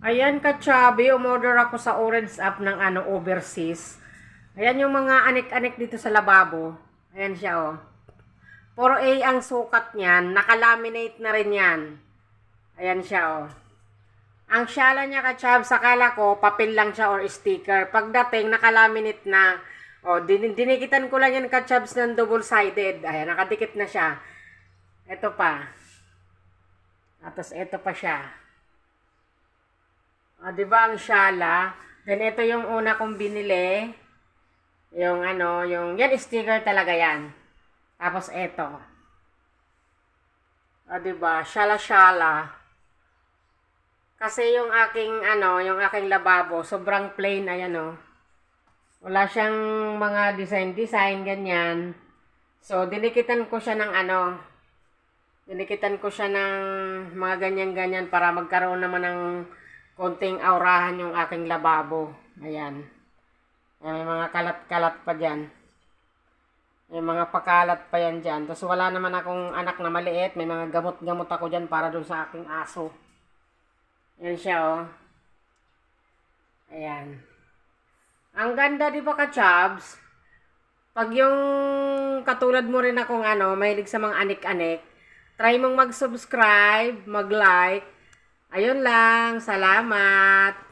Ayan ka, Chubby. Umorder ako sa Orange app ng ano, overseas. Ayan yung mga anik-anik dito sa lababo. Ayan siya, oh. Puro A ang sukat niyan. Nakalaminate na rin yan. Ayan siya, oh. Ang syala niya ka, Chub, sakala ko, papel lang siya or sticker. Pagdating, nakalaminate na. O, din dinikitan ko lang yan ka, Chubs, ng double-sided. Ayan, nakadikit na siya. Ito pa. Tapos ito pa siya. Ah, 'di ba ang syala? Then ito yung una kong binili. Yung ano, yung yan sticker talaga yan. Tapos ito. Ah, 'di ba? Syala-syala. Kasi yung aking ano, yung aking lababo, sobrang plain ayan oh. Wala siyang mga design-design ganyan. So dinikitan ko siya ng ano, dinikitan ko siya ng mga ganyan-ganyan para magkaroon naman ng konting aurahan yung aking lababo. Ayan. Ayan, may mga kalat-kalat pa dyan. May mga pakalat pa yan dyan. Tapos wala naman akong anak na maliit. May mga gamot-gamot ako dyan para dun sa aking aso. Ayan siya, oh. Ayan. Ang ganda, di ba, ka-chubs? Pag yung katulad mo rin akong ano, mahilig sa mga anik-anik, try mong mag-subscribe, mag-like, Ayun lang. Salamat.